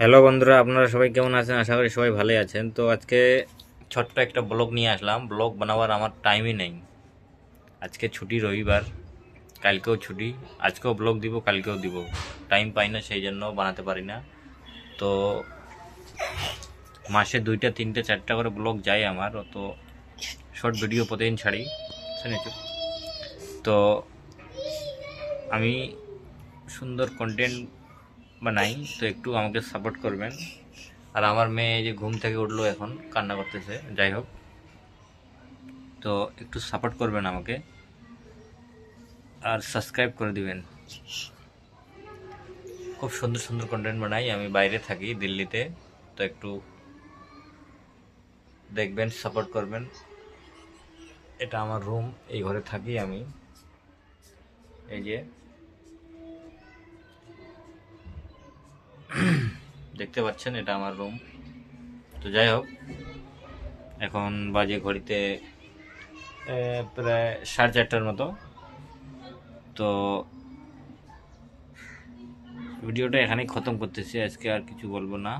Hello বন্ধুরা, আপনারা সবাই কেমন আছেন? আশা করি সবাই ভালোই আছেন। তো আজকে ছোট্ট একটা ব্লগ নিয়ে আসলাম। ব্লগ বানাবার আমার টাইমই নেই। আজকে ছুটি রবিবার। কালকেও ছুটি। আজকেও ব্লগ দিব, কালকেও দিব। টাইম পাই না, সেই জন্য বানাতে পারি না। তো মাসে দুইটা, তিনটে, চারটা করে ব্লগ যায় আমার। তো শর্ট ভিডিও প্রতিদিন ছাড়ি, শুনেছ? তো আমি সুন্দর কন্টেন্ট বানাই তো একটু আমাকে সাপোর্ট করবেন। আর আমার মেয়ে যে ঘুম থেকে উঠল এখন, কান্না করতেছে, যাই হোক। তো একটু সাপোর্ট করবেন আমাকে। আর সাবস্ক্রাইব করে দিবেন। খুব সুন্দর সুন্দর কন্টেন্ট বানাই, আমি বাইরে থাকি দিল্লিতে, তো একটু দেখবেন সাপোর্ট করবেন। এটা আমার রুম এই ঘরে থাকি আমি। এই যে দেখতে পাচ্ছেন, এটা আমার রুম তো যাই হোক, এখন বাজে ঘড়িতে প্রায় সাড়ে চারটার মতো। তো ভিডিওটা এখানেই খতম করতেছি, আজকে আর কিছু বলব না।